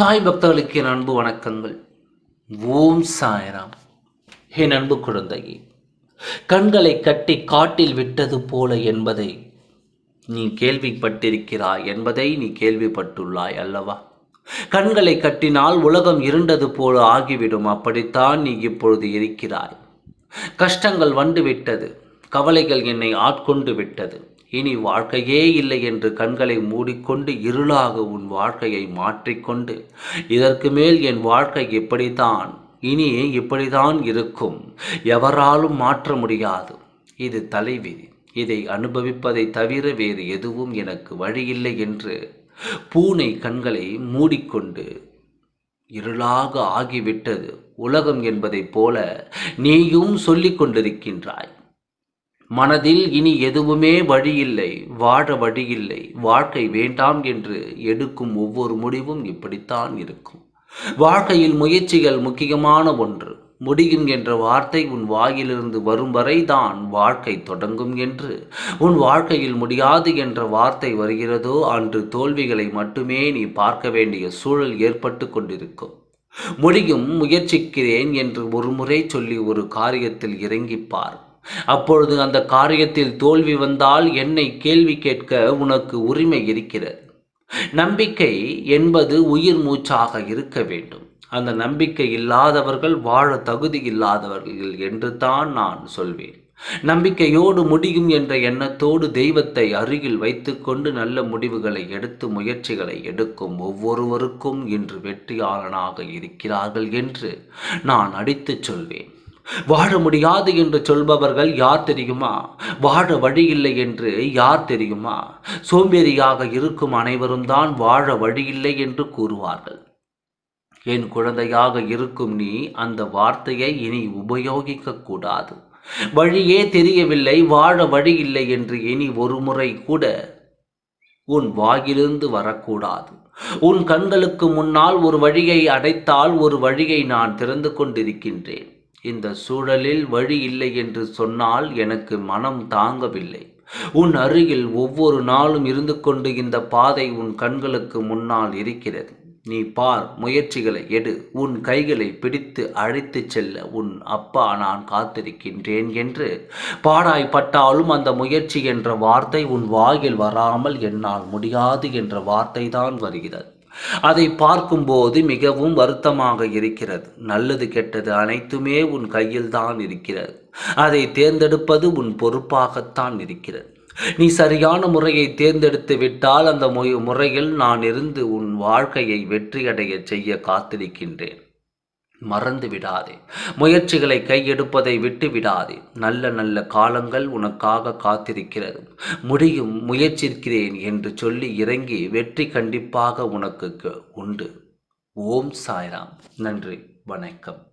சாய் பக்தர்களுக்கு என் அன்பு வணக்கங்கள். ஓம் சாய்ராம். என் அன்பு குழந்தையே கண்களை கட்டி காட்டில் விட்டது போல என்பதை நீ கேள்விப்பட்டிருக்கிறாய் என்பதை நீ கேள்விப்பட்டுள்ளாய் அல்லவா? கண்களை கட்டினால் உலகம் இருண்டது போல ஆகிவிடும். அப்படித்தான் நீ இப்பொழுது இருக்கிறாய். கஷ்டங்கள் வந்துவிட்டது. கவலைகள் என்னை ஆட்கொண்டு விட்டது. இனி வாழ்க்கையே இல்லை என்று கண்களை மூடிக்கொண்டு இருளாக உன் வாழ்க்கையை மாற்றிக்கொண்டு. இதற்கு மேல் என் வாழ்க்கை இப்படித்தான் இனி இப்படிதான் இருக்கும். எவராலும் மாற்ற முடியாது. இது தலைவிதி. இதை அனுபவிப்பதை தவிர வேறு எதுவும் எனக்கு வழியில்லை என்று பூனை கண்களை மூடிக்கொண்டு இருளாக ஆகிவிட்டது. உலகம் என்பதைப் போல நீயும் சொல்லிக் கொண்டிருக்கின்றாய். மனதில் இனி எதுவுமே வழியில்லை வாழ வழியில்லை வாழ்க்கை வேண்டாம் என்று எடுக்கும் ஒவ்வொரு முடிவும் இப்படித்தான் இருக்கும். வாழ்க்கையில் முயற்சிகள் முக்கியமான ஒன்று. முடியும் என்ற வார்த்தை உன் வாயிலிருந்து வரும் வரை தான் வாழ்க்கை தொடங்கும் என்று. உன் வாழ்க்கையில் முடியாது என்ற வார்த்தை வருகிறதோ அன்று தோல்விகளை மட்டுமே நீ பார்க்க வேண்டிய சூழல் ஏற்பட்டு கொண்டிருக்கும். முடியும் முயற்சிக்கிறேன் என்று ஒரு முறை சொல்லி ஒரு காரியத்தில் இறங்கிப்பார் அப்பொழுது அந்த காரியத்தில் தோல்வி வந்தால் என்னை கேள்வி கேட்க உனக்கு உரிமை இருக்கிறது. நம்பிக்கை என்பது உயிர் மூச்சாக இருக்க வேண்டும். அந்த நம்பிக்கை இல்லாதவர்கள் வாழ தகுதி இல்லாதவர்கள் என்று தான் நான் சொல்வேன். நம்பிக்கையோடு முடியும் என்ற எண்ணத்தோடு தெய்வத்தை அருகில் வைத்துக்கொண்டு நல்ல முடிவுகளை எடுத்து முயற்சிகளை எடுக்கும் ஒவ்வொருவருக்கும் இன்று வெற்றியாளனாக இருக்கிறார்கள் என்று நான் அடித்துச் சொல்வேன். வாழ முடியாது என்று சொல்பவர்கள் யார் தெரியுமா? வாழ வழி இல்லை என்று யார் தெரியுமா? சோம்பேறியாக இருக்கும் அனைவரும் தான் வாழ வழியில்லை என்று கூறுவார்கள். என் குழந்தையாக இருக்கும் நீ அந்த வார்த்தையை இனி உபயோகிக்க கூடாது. வழியே தெரியவில்லை வாழ வழி இல்லை என்று இனி ஒரு முறை கூட உன் வாயிலிருந்து வரக்கூடாது. உன் கண்களுக்கு முன்னால் ஒரு வழியை அடைத்தால் ஒரு வழியை நான் திறந்து கொண்டிருக்கின்றேன். இந்த சூழலில் வழி இல்லை என்று சொன்னால் எனக்கு மனம் தாங்கவில்லை. உன் அருகில் ஒவ்வொரு நாளும் இருந்து கொண்டு இந்த பாதை உன் கண்களுக்கு முன்னால் இருக்கிறது. நீ பார் முயற்சிகளை எடு. உன் கைகளை பிடித்து அழைத்துச் செல்ல உன் அப்பா நான் காத்திருக்கின்றேன் என்று பாடாய்ப்பட்டாலும் அந்த முயற்சி என்ற வார்த்தை உன் வாயில் வராமல் என்னால் முடியாது என்ற வார்த்தை தான் வருகிறது. அதை பார்க்கும்போது மிகவும் வருத்தமாக இருக்கிறது. நல்லது கெட்டது அனைத்துமே உன் கையில் தான் இருக்கிறது. அதை தேர்ந்தெடுப்பது உன் பொறுப்பாகத்தான் இருக்கிறது. நீ சரியான முறையை தேர்ந்தெடுத்து விட்டால் அந்த முறையில் நான் இருந்து உன் வாழ்க்கையை வெற்றியடைய செய்ய காத்திருக்கின்றேன். மறந்து விடாதே. முயற்சிகளை கையெடுப்பதை விட்டு விடாதே. நல்ல நல்ல காலங்கள் உனக்காக காத்திருக்கிறது. முடியும் முயற்சிக்கிறேன் என்று சொல்லி இறங்கி வெற்றி கண்டிப்பாக உனக்கு உண்டு. ஓம் சாய்ராம். நன்றி. வணக்கம்.